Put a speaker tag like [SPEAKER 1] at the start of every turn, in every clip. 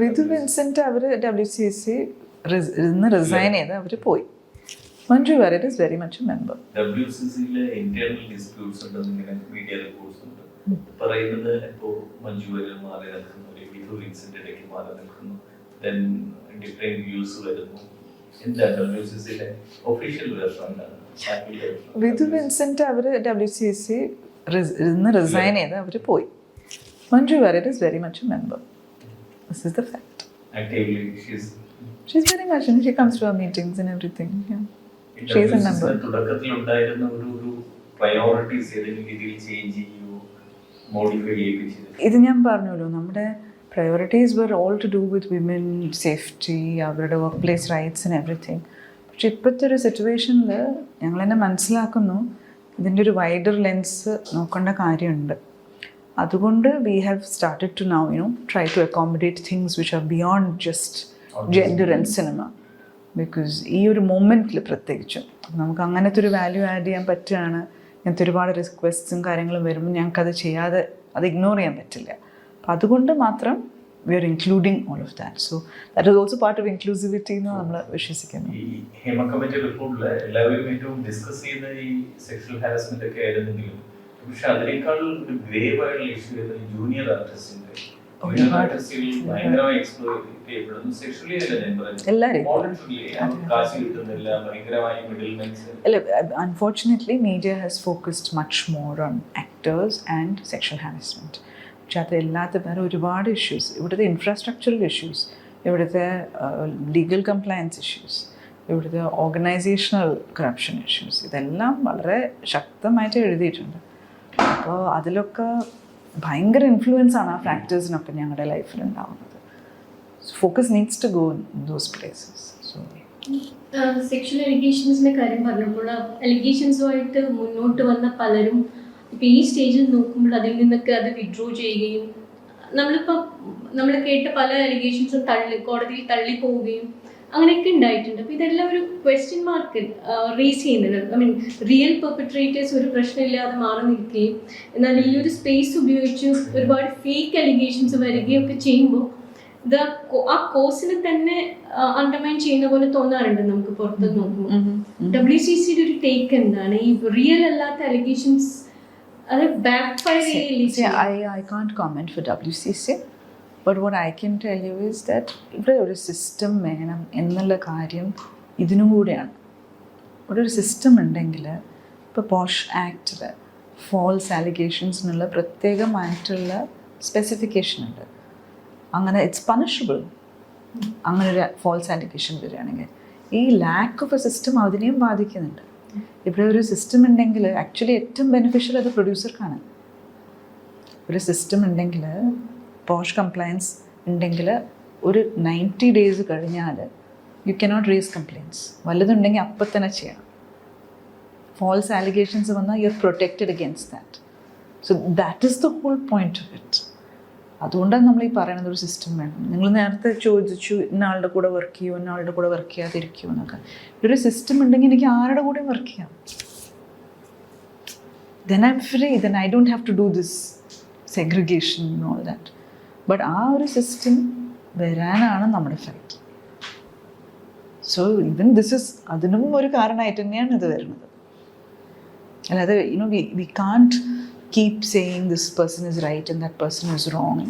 [SPEAKER 1] Vidhu Vincent അവർ W C S C ഇന്ന് resign ചെയ്ത് അവർ പോയി. Manju Warrier is very much member
[SPEAKER 2] W C സിയിലെ ഇന്റേണൽ ഡിസ്പ്യൂട്ട്സ് ഉണ്ടെന്ന് മീഡിയ റിപ്പോർട്ട്സ് ഉണ്ട്. പറയുന്നത് ഇപ്പോ മഞ്ജു വാര്യർ മാറി നിൽക്കുന്നു അല്ലെങ്കിൽ വിധു വിൻസെന്റ് ഇടയ്ക്ക് മാറി നിൽക്കുന്നു. ദെൻ ഡിഫറെന്റ് വ്യൂസ് വരുന്നു. എന്താ ഡബ്ല്യു സി സിയിലെ ഒഫീഷ്യൽ വെർഷനാണ്
[SPEAKER 1] വിധു വിൻസെന്റ് അവർ ഡബ്ല്യു സി എസ് സി ഇന്ന് റിസൈൻ ചെയ്ത് അവർ പോയി. Manju Warrier is very much member this
[SPEAKER 2] is the
[SPEAKER 1] fact. Actively, she's. She's very much, and she comes to our meetings and everything. Yeah.
[SPEAKER 2] തുടക്കത്തിൽ ഉണ്ടായിരുന്ന ഒരു ഒരു പ്രയോറിറ്റീസ് ഏതെങ്കിലും രീതിയിൽ ചേഞ്ച് ചെയ്യുകയോ മോഡിഫൈ ചെയ്യുകയോ ചെയ്തു
[SPEAKER 1] ഇത് ഞാൻ പറഞ്ഞല്ലോ നമ്മുടെ priorities were all to do with women safety അവരുടെ work place rights and everything പക്ഷെ ഇപ്പോഴത്തെ ഒരു സിറ്റുവേഷനിൽ ഞങ്ങൾ തന്നെ മനസ്സിലാക്കുന്നു ഇതിന്റെ ഒരു വൈഡർ ലെൻസ് നോക്കേണ്ട കാര്യമുണ്ട് അതുകൊണ്ട് we have started to now you know try to accommodate things which are beyond just gender and cinema because ഈ ഒരു മൊമെന്റിൽ പ്രത്യേകിച്ചും നമുക്ക് അങ്ങനത്തെ ഒരു വാല്യൂ ആഡ് ചെയ്യാൻ പറ്റുകയാണ്. ഇങ്ങനത്തെ ഒരുപാട് റിക്വസ്റ്റും കാര്യങ്ങളും വരുമ്പോൾ ഞങ്ങൾക്കത് ചെയ്യാതെ അത് ഇഗ്നോർ ചെയ്യാൻ പറ്റില്ല. അപ്പം അതുകൊണ്ട് മാത്രം we are including all of that so that is also part of inclusivity എന്ന് നമ്മൾ വിശ്വസിക്കുന്നു.
[SPEAKER 2] ഈ ഹേമ കമ്മിറ്റി റിപ്പോർട്ടിൽ എല്ലാവരും ഏറ്റവും ഡിസ്കസ് ചെയ്യുന്ന ഈ സെക്ഷൽ ഹാരസ്മെന്റ് ഒക്കെ ആയിരുന്നെങ്കിലും പക്ഷെ അതിനേക്കാൾ ഒരു ഗ്രേവ് ആയിട്ടുള്ള ഇഷ്യൂ വരുന്നത് junior ആർട്ടിസ്റ്റിന്റെ
[SPEAKER 1] unfortunately media has focused much more on actors and sexual harassment പക്ഷെ അത് എല്ലാത്ത വേറെ ഒരുപാട് ഇഷ്യൂസ് ഇവിടുത്തെ ഇൻഫ്രാസ്ട്രക്ചറൽ ഇഷ്യൂസ് ഇവിടുത്തെ ലീഗൽ കംപ്ലയൻസ് ഇഷ്യൂസ് ഇവിടുത്തെ ഓർഗനൈസേഷണൽ കറപ്ഷൻ ഇഷ്യൂസ് ഇതെല്ലാം വളരെ ശക്തമായിട്ട് എഴുതിയിട്ടുണ്ട്. അപ്പോൾ അതിലൊക്കെ ഭയങ്കര ഇൻഫ്ലുവൻസ് ആണ് ആ ഫാക്ടേഴ്സിനൊക്കെ ഞങ്ങളുടെ ലൈഫിൽ ഉണ്ടാവുന്നത്. Focus needs to go in those places so
[SPEAKER 3] sexual അലിഗേഷൻസിന്റെ കാര്യം പറഞ്ഞപ്പോൾ എലിഗേഷൻസുമായിട്ട് മുന്നോട്ട് വന്ന പലരും ഇപ്പം ഈ സ്റ്റേജിൽ നോക്കുമ്പോൾ അതിൽ നിന്നൊക്കെ അത് വിഡ്രോ ചെയ്യുകയും നമ്മളിപ്പോൾ നമ്മൾ കേട്ട പല അലിഗേഷൻസും തള്ളി കോടതിയിൽ തള്ളി പോവുകയും അങ്ങനെയൊക്കെ ഉണ്ടായിട്ടുണ്ട്. അപ്പോൾ ഇതെല്ലാം ഒരു ക്വസ്റ്റ്യൻ മാർക്ക് റേസ് ചെയ്യുന്നുണ്ട് ഐ മീൻ റിയൽ പെർപ്പട്രേറ്റേഴ്സ് ഒരു പ്രശ്നമില്ലാതെ മാറി നിൽക്കുകയും എന്നാൽ ഈ ഒരു സ്പേസ് ഉപയോഗിച്ച് ഒരുപാട് ഫേക്ക് അലിഗേഷൻസ് വരികയും ഒക്കെ ചെയ്യുമ്പോൾ ഇത് ആ കോഴ്സിനെ തന്നെ അണ്ടർമൈൻ ചെയ്യുന്ന പോലെ തോന്നാറുണ്ട് നമുക്ക് പുറത്ത് നോക്കുമ്പോൾ. ഡബ്ല്യു സി സിയുടെ ഒരു ടേക്ക് എന്താണ്? ഈ റിയൽ അല്ലാത്ത അലിഗേഷൻസ് അത് ബാക്ക് ഫയർ
[SPEAKER 1] ചെയ്യില്ല I can't comment for W C WCC, but what I can tell you is that ഇവിടെ ഒരു സിസ്റ്റം വേണം എന്നുള്ള കാര്യം ഇതിനും കൂടെയാണ്. ഇവിടെ ഒരു സിസ്റ്റം ഉണ്ടെങ്കിൽ ഇപ്പോൾ പോഷ് ആക്ടിൽ ഫോൾസ് ആലിഗേഷൻസ് എന്നുള്ള പ്രത്യേകമായിട്ടുള്ള സ്പെസിഫിക്കേഷൻ ഉണ്ട്. അങ്ങനെ ഇറ്റ്സ് പണിഷബിൾ അങ്ങനെ ഒരു ഫോൾസ് ആലിഗേഷൻ വരികയാണെങ്കിൽ ഈ ലാക്ക് ഓഫ് എ സിസ്റ്റം അതിനെയും ബാധിക്കുന്നുണ്ട്. ഇവിടെ ഒരു സിസ്റ്റം ഉണ്ടെങ്കിൽ ആക്ച്വലി ഏറ്റവും ബെനിഫിഷ്യൽ അത് പ്രൊഡ്യൂസർക്കാണ് ഒരു സിസ്റ്റം ഉണ്ടെങ്കിൽ പോഷ് കംപ്ലയൻസ് ഉണ്ടെങ്കിൽ ഒരു നയന്റി ഡേയ്സ് കഴിഞ്ഞാൽ യു കനോട്ട് റേസ് കംപ്ലയിൻസ് വല്ലതുണ്ടെങ്കിൽ അപ്പം തന്നെ ചെയ്യണം. ഫോൾസ് ആലിഗേഷൻസ് വന്നാൽ you are protected against that so that is the whole point of it അതുകൊണ്ടാണ് നമ്മൾ ഈ പറയുന്നത് ഒരു സിസ്റ്റം വേണം. നിങ്ങൾ നേരത്തെ ചോദിച്ചു ഇന്നാളുടെ കൂടെ വർക്ക് ചെയ്യുമോ ഇന്നാളുടെ കൂടെ വർക്ക് ചെയ്യാതിരിക്കുമോ എന്നൊക്കെ. ഒരു സിസ്റ്റം ഉണ്ടെങ്കിൽ എനിക്ക് ആരുടെ കൂടെ വർക്ക് ചെയ്യാം. Then I. Then I don't have to do this segregation and all that. But ആ ഒരു സിസ്റ്റം വരാനാണ് നമ്മുടെ fight so even this is അതിനും ഒരു കാരണമായിട്ട് തന്നെയാണ് ഇത് വരുന്നത്. അല്ലാതെ you know we we can't keep saying this person is right and that person is wrong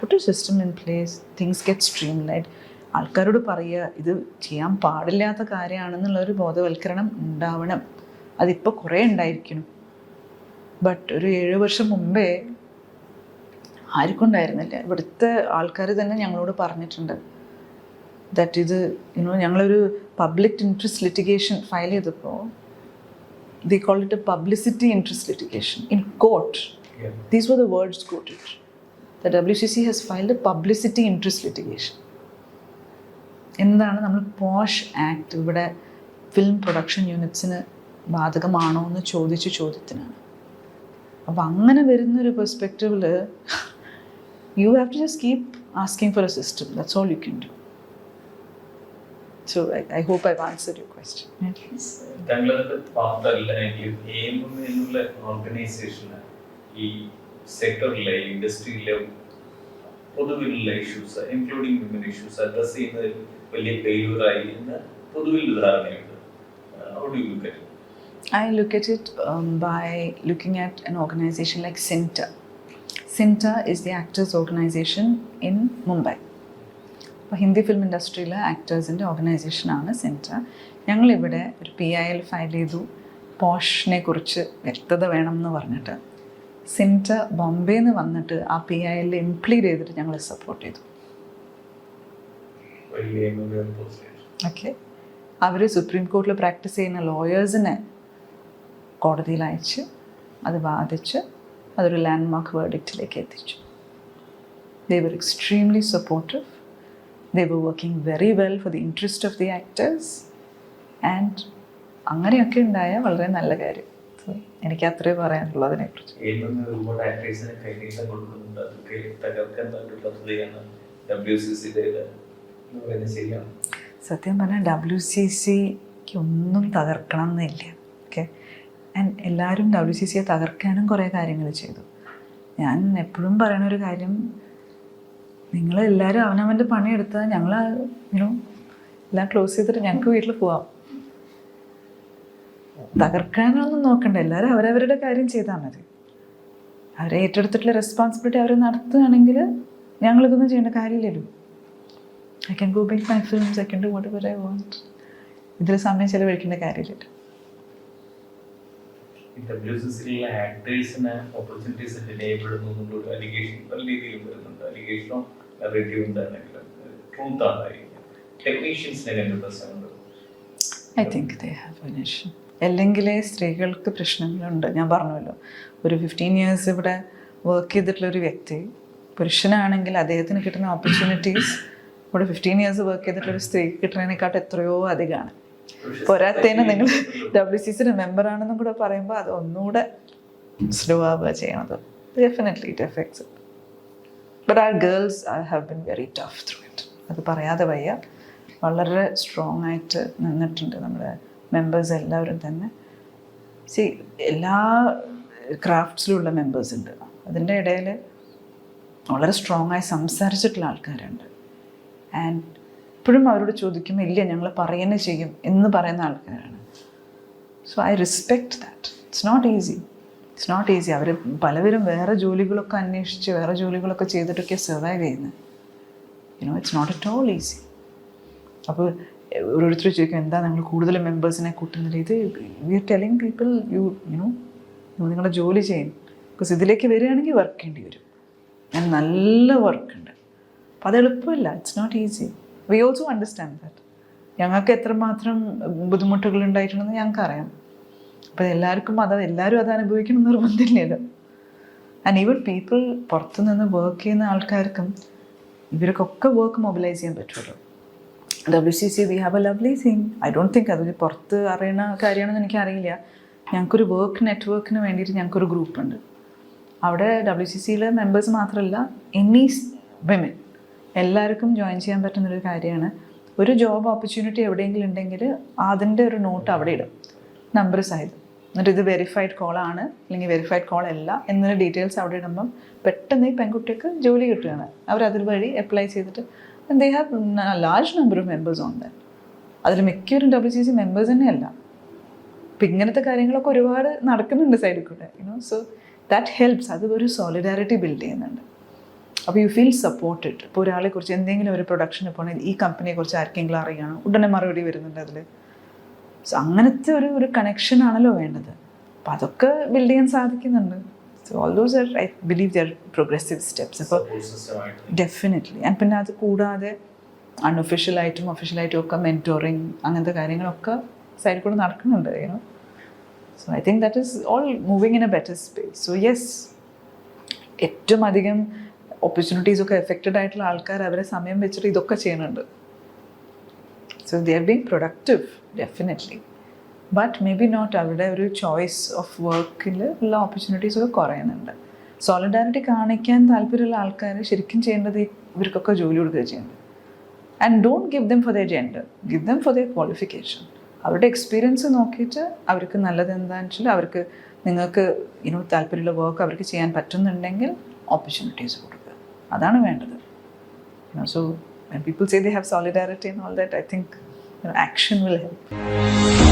[SPEAKER 1] put system in place things get streamlined ആൾക്കാരോട് പറയുക ഇത് ചെയ്യാൻ പാടില്ലാത്ത കാര്യമാണെന്നുള്ളൊരു ബോധവൽക്കരണം ഉണ്ടാവണം. അതിപ്പോൾ കുറേ ഉണ്ടായിരിക്കണം. ബട്ട് ഒരു ഏഴ് വർഷം മുമ്പേ ആർക്കും ഉണ്ടായിരുന്നില്ല ഇവിടുത്തെ ആൾക്കാർ തന്നെ ഞങ്ങളോട് പറഞ്ഞിട്ടുണ്ട്. ദാറ്റ് ഇത് യുനോ ഞങ്ങളൊരു പബ്ലിക് ഇൻട്രസ്റ്റ് ലിറ്റിഗേഷൻ ഫയൽ ചെയ്തപ്പോൾ they call it a publicity interest litigation in court these were the words quoted the W C C has filed publicity interest litigation എന്താണ് നമ്മൾ പോഷ് ആക്ട് ഇവിടെ film production യൂണിറ്റ്സിന് ബാധകമാണോ എന്ന് ചോദിച്ച ചോദ്യത്തിനാണ്. അപ്പം അങ്ങനെ വരുന്നൊരു പെർസ്പെക്റ്റീവിൽ You have to just keep asking for a system that's all you can do so I hope I answer you question
[SPEAKER 2] താങ്കളതിന്റെ പാർട്ടല്ല എങ്കിലും എയിം എന്നുള്ള ഓർഗനൈസേഷന് ഈ സെക്ടറിലെ ഇൻഡസ്ട്രിയിലെ പൊതുവിലുള്ള issues including women issues address ചെയ്യുന്നതിൽ വലിയ ഫെയിലൂറായി എന്ന് പൊതുവിൽ ധാരണയുണ്ട് how do look at
[SPEAKER 1] I look at it um, by looking at an organization like Cinta. Cinta is the actors organization in Mumbai അപ്പോൾ ഹിന്ദി ഫിലിം ഇൻഡസ്ട്രിയിലെ ആക്ടേഴ്സിന്റെ ഓർഗനൈസേഷനാണ് സിന്റ ഞങ്ങളിവിടെ ഒരു പി ഐ എൽ ഫയൽ ചെയ്തു. പോഷിനെ കുറിച്ച് വ്യക്തത വേണം എന്ന് പറഞ്ഞിട്ട് സിന്റ ബോംബെയിൽ നിന്ന് വന്നിട്ട് ആ പി ഐ എല്ലിൽ ഇംപ്ലീറ്റ് ചെയ്തിട്ട് ഞങ്ങൾ സപ്പോർട്ട് ചെയ്തു. ഓക്കെ അവർ സുപ്രീം കോർട്ടിൽ പ്രാക്ടീസ് ചെയ്യുന്ന ലോയേഴ്സിനെ കോടതിയിൽ അയച്ച് അത് വാദിച്ച് അതൊരു ലാൻഡ് മാർക്ക് വേർഡിക്റ്റിലേക്ക് എത്തിച്ചു. They were extremely supportive they were working very well for the interest of the actors and അങ്ങനെയൊക്കെ ഉണ്ടായ വളരെ നല്ല കാര്യം. എനിക്ക് അത്രേ പറയാനുള്ളൂ
[SPEAKER 2] അതിനെ കുറിച്ച്
[SPEAKER 1] സത്യം പറഞ്ഞാൽ ഡബ്ല്യു സി സിക്ക് ഒന്നും തകർക്കണം എന്നില്ല ആൻഡ് എല്ലാവരും ഡബ്ല്യു സി സിയെ തകർക്കാനും കുറേ കാര്യങ്ങൾ ചെയ്തു. ഞാൻ എപ്പോഴും പറയുന്ന ഒരു കാര്യം നിങ്ങൾ എല്ലാവരും അവനവന്റെ പണിയെടുത്താൽ ഞങ്ങൾ എല്ലാം ക്ലോസ് ചെയ്തിട്ട് ഞങ്ങൾക്ക് വീട്ടിൽ പോവാം. തകർക്കാനൊന്നും നോക്കണ്ട. എല്ലാവരും അവരവരുടെ കാര്യം ചെയ്താൽ മതി. അവരെ ഏറ്റെടുത്തിട്ടുള്ള റെസ്പോൺസിബിലിറ്റി അവർ നടത്തുകയാണെങ്കിൽ ഞങ്ങളിതൊന്നും ചെയ്യേണ്ട കാര്യമില്ലല്ലോ. I can go back my films I can do I want ഇതിൽ സമയം ചിലവഴിക്കേണ്ട കാര്യമില്ല.
[SPEAKER 2] ഈ ഡബ്ല്യു സി സിയിലെ ആക്ടേഴ്സിന് ഓപ്പർച്യൂണിറ്റീസ് ഡിലേ എന്നുള്ളൊരു അലിഗേഷൻ പല രീതിയിലും വരുന്നുണ്ട്. അലിഗേഷനോ നെറേറ്റീവ് എന്താണെങ്കിലും ട്രൂത്ത് ആണായിരിക്കും ടെക്നീഷ്യൻസിനെ രണ്ട് പ്രശ്നമുണ്ട്
[SPEAKER 1] I think they have an issue അല്ലെങ്കിലേ സ്ത്രീകൾക്ക് പ്രശ്നങ്ങളുണ്ട്. ഞാൻ പറഞ്ഞല്ലോ ഒരു ഫിഫ്റ്റീൻ ഇയേഴ്സ് ഇവിടെ വർക്ക് ചെയ്തിട്ടുള്ള ഒരു വ്യക്തി പുരുഷനാണെങ്കിൽ അദ്ദേഹത്തിന് കിട്ടുന്ന ഓപ്പർച്യൂണിറ്റീസ് ഇവിടെ ഫിഫ്റ്റീൻ ഇയേഴ്സ് വർക്ക് ചെയ്തിട്ടുള്ള ഒരു സ്ത്രീക്ക് കിട്ടുന്നതിനെക്കാട്ടും എത്രയോ അധികമാണ്. പോരാത്തതിന് നിങ്ങൾ ഡബ്ല്യു സി സിയുടെ മെമ്പറാണെന്നും കൂടെ പറയുമ്പോൾ അത് ഒന്നുകൂടെ സ്ലോ ആവുക ചെയ്യണത്. Definitely it affects but our girls I have been very tough through it അത് പറയാതെ വയ്യ. വളരെ സ്ട്രോങ് ആയിട്ട് നിന്നിട്ടുണ്ട് നമ്മുടെ മെമ്പേഴ്സ് എല്ലാവരും തന്നെ. സി എല്ലാ ക്രാഫ്റ്റ്സിലുള്ള മെമ്പേഴ്സ് ഉണ്ട്. അതിന്റെ ഇടയിൽ വളരെ സ്ട്രോങ് ആയി സംസാരിച്ചിട്ടുള്ള ആൾക്കാരുണ്ട്. ആൻഡ് ഇപ്പോഴും അവരോട് ചോദിക്കും ഇല്ല ഞങ്ങൾ പറയുന്നത് ചെയ്യും എന്ന് പറയുന്ന ആൾക്കാരാണ്. So I respect that it's not easy it's not easy അവർ പലവരും വേറെ ജോലികളൊക്കെ അന്വേഷിച്ച് വേറെ ജോലികളൊക്കെ ചെയ്തിട്ടൊക്കെ സർവൈവ് ചെയ്യുന്നത് you know it's not at all easy അപ്പോൾ ഓരോരുത്തർ ചോദിക്കും എന്താ നിങ്ങൾ കൂടുതൽ മെമ്പേഴ്സിനെ കൂട്ടുന്നത്? ഇത് we are telling people you you know നിങ്ങളുടെ ജോലി ചെയ്യും. ബിക്കോസ് ഇതിലേക്ക് വരികയാണെങ്കിൽ വർക്ക് ചെയ്യേണ്ടി വരും. ഞാൻ നല്ല വർക്കുണ്ട് അപ്പം അത് എളുപ്പമില്ല. It's not easy we also understand that ഞങ്ങൾക്ക് എത്രമാത്രം ബുദ്ധിമുട്ടുകൾ ഉണ്ടായിട്ടുണ്ടെന്ന് ഞങ്ങൾക്കറിയാം. അപ്പം എല്ലാവർക്കും അത് എല്ലാവരും അത് അനുഭവിക്കണം നിർബന്ധമില്ലല്ലോ ആൻഡ് ഈവൻ പീപ്പിൾ പുറത്തു നിന്ന് വർക്ക് ചെയ്യുന്ന ആൾക്കാർക്കും ഇവർക്കൊക്കെ വർക്ക് മൊബിലൈസ് ചെയ്യാൻ പറ്റുള്ളൂ. W C C we have a lovely thing I don't think അത് പുറത്ത് അറിയണ കാര്യമാണെന്ന് എനിക്കറിയില്ല. ഞങ്ങൾക്കൊരു വർക്ക് നെറ്റ്വർക്കിന് വേണ്ടിയിട്ട് ഞങ്ങൾക്കൊരു ഗ്രൂപ്പ് ഉണ്ട്. അവിടെ ഡബ്ല്യു സി സിയിലെ മെമ്പേഴ്സ് മാത്രമല്ല എനി വിമൻ എല്ലാവർക്കും ജോയിൻ ചെയ്യാൻ പറ്റുന്നൊരു കാര്യമാണ്. ഒരു ജോബ് ഓപ്പർച്യൂണിറ്റി എവിടെയെങ്കിലും ഉണ്ടെങ്കിൽ അതിന്റെ ഒരു നോട്ട് അവിടെ ഇടും. നമ്പർ സഹിതം എന്നിട്ട് ഇത് വെരിഫൈഡ് കോൾ ആണ്. അല്ലെങ്കിൽ വെരിഫൈഡ് കോൾ അല്ല. എന്നൊരു ഡീറ്റെയിൽസ് അവിടെ ഇടുമ്പം പെട്ടെന്ന് ഈ പെൺകുട്ടിക്ക് ജോലി കിട്ടുകയാണ്. അവർ അതിൽ വഴി അപ്ലൈ ചെയ്തിട്ട് they have large number of members on that അതിൽ മിക്കവരും ഡബ്ല്യു സി സി മെമ്പേഴ്സ് തന്നെയല്ല. അപ്പം ഇങ്ങനത്തെ കാര്യങ്ങളൊക്കെ ഒരുപാട് നടക്കുന്നുണ്ട് സൈഡിൽ കൂടെ യുനോ സോ ദാറ്റ് ഹെൽപ്സ് അത് ഒരു സോളിഡാരിറ്റി ബിൽഡ് ചെയ്യുന്നുണ്ട്. അപ്പോൾ യു ഫീൽ സപ്പോർട്ടഡ് ഇപ്പോൾ ഒരാളെ കുറിച്ച് എന്തെങ്കിലും ഒരു പ്രൊഡക്ഷന് പോകണമെങ്കിൽ ഈ കമ്പനിയെ കുറിച്ച് ആർക്കെങ്കിലും അറിയണം? ഉടനെ മറുപടി വരുന്നുണ്ട് അതിൽ സോ അങ്ങനത്തെ ഒരു ഒരു കണക്ഷൻ ആണല്ലോ വേണ്ടത്. അപ്പോൾ അതൊക്കെ ബിൽഡ് ചെയ്യാൻ സാധിക്കുന്നുണ്ട്. So all those are I believe their progressive steps അപ്പോൾ ഡെഫിനറ്റ്ലി ആൻഡ് പിന്നെ അത് കൂടാതെ അൺഒഫീഷ്യലായിട്ടും ഒഫീഷ്യലായിട്ടും ഒക്കെ മെന്റോറിങ് അങ്ങനത്തെ കാര്യങ്ങളൊക്കെ സൈഡിൽ കൂടെ നടക്കുന്നുണ്ട് you know so I think that is all moving in a better space so yes ഏറ്റവും അധികം ഓപ്പർച്യൂണിറ്റീസ് ഒക്കെ എഫക്റ്റഡ് ആയിട്ടുള്ള ആൾക്കാർ അവരെ സമയം വെച്ചിട്ട് ഇതൊക്കെ ചെയ്യുന്നുണ്ട്. So they are being productive definitely but may be not അവരുടെ ഒരു ചോയ്സ് ഓഫ് വർക്കിൽ ഉള്ള ഓപ്പർച്യൂണിറ്റീസ് ഒക്കെ കുറയുന്നുണ്ട്. സോളിഡാരിറ്റി കാണിക്കാൻ താല്പര്യമുള്ള ആൾക്കാർ ശരിക്കും ചെയ്യേണ്ടത് ഇവർക്കൊക്കെ ജോലി കൊടുക്കുക ചെയ്യുന്നത്. And don't give them for the gender give them for the qualification അവരുടെ എക്സ്പീരിയൻസ് നോക്കിയിട്ട് അവർക്ക് നല്ലത് എന്താണെന്ന് വെച്ചാൽ അവർക്ക് നിങ്ങൾക്ക് ഇനി താല്പര്യമുള്ള വർക്ക് അവർക്ക് ചെയ്യാൻ പറ്റുന്നുണ്ടെങ്കിൽ ഓപ്പർച്യൂണിറ്റീസ് കൊടുക്കുക. അതാണ് വേണ്ടത് so when people say they have solidarity and all that I think action will help